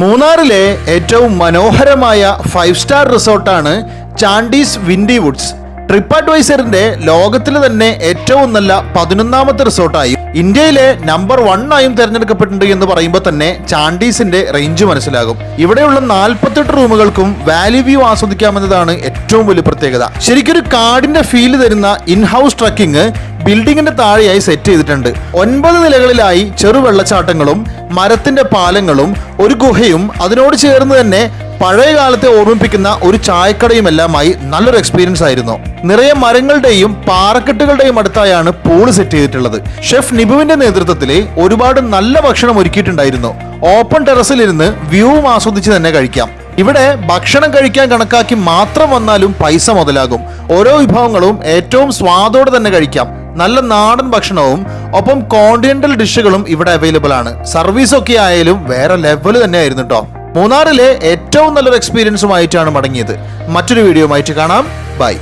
മൂന്നാറിലെ ഏറ്റവും മനോഹരമായ ഫൈവ് സ്റ്റാർ റിസോർട്ടാണ് ചാണ്ടീസ് വിൻഡി വുഡ്സ്. ട്രിപ്പ് അഡ്വൈസറിന്റെ ലോകത്തിലെ തന്നെ ഏറ്റവും നല്ല പതിനൊന്നാമത്തെ റിസോർട്ടായും ഇന്ത്യയിലെ നമ്പർ വൺ ആയും തിരഞ്ഞെടുക്കപ്പെട്ടിട്ടുണ്ട് എന്ന് പറയുമ്പോൾ തന്നെ ചാണ്ടീസിന്റെ റേഞ്ച് മനസ്സിലാകും. ഇവിടെയുള്ള നാൽപ്പത്തെട്ട് റൂമുകൾക്കും വാലി വ്യൂ ആസ്വദിക്കാമെന്നതാണ് ഏറ്റവും വലിയ പ്രത്യേകത. ശരിക്കൊരു കാടിന്റെ ഫീൽ തരുന്ന ഇൻ ഹൗസ് ട്രക്കിംഗ് ബിൽഡിങ്ങിന്റെ താഴെയായി സെറ്റ് ചെയ്തിട്ടുണ്ട്. ഒൻപത് നിലകളിലായി ചെറു വെള്ളച്ചാട്ടങ്ങളും മരത്തിന്റെ പാലങ്ങളും ഒരു ഗുഹയും അതിനോട് ചേർന്ന് തന്നെ പഴയ കാലത്തെ ഓർമ്മിപ്പിക്കുന്ന ഒരു ചായക്കടയും എല്ലാമായി നല്ലൊരു എക്സ്പീരിയൻസ് ആയിരുന്നു. നിറയെ മരങ്ങളുടെയും പാറക്കെട്ടുകളുടെയും അടുത്തായാണ് പൂൾ സെറ്റ് ചെയ്തിട്ടുള്ളത്. ഷെഫ് നിബുവിന്റെ നേതൃത്വത്തിൽ ഒരുപാട് നല്ല ഭക്ഷണം ഒരുക്കിയിട്ടുണ്ടായിരുന്നു. ഓപ്പൺ ടെറസിലിരുന്ന് വ്യൂവും ആസ്വദിച്ച് തന്നെ കഴിക്കാം. ഇവിടെ ഭക്ഷണം കഴിക്കാൻ കണക്കാക്കി മാത്രം വന്നാലും പൈസ മുതലാകും. ഓരോ വിഭവങ്ങളും ഏറ്റവും സ്വാദോടെ തന്നെ കഴിക്കാം. നല്ല നാടൻ ഭക്ഷണവും ഒപ്പം കോണ്ടിനെന്റൽ ഡിഷുകളും ഇവിടെ അവൈലബിൾ ആണ്. സർവീസ് ഒക്കെ ആയാലും വേറെ ലെവൽ തന്നെ ആയിരുന്നു കേട്ടോ മൂന്നാറിലെ ഏറ്റവും നല്ലൊരു എക്സ്പീരിയൻസുമായിട്ടാണ് മടങ്ങിയത്. മറ്റൊരു വീഡിയോ ആയിട്ട് കാണാം. ബൈ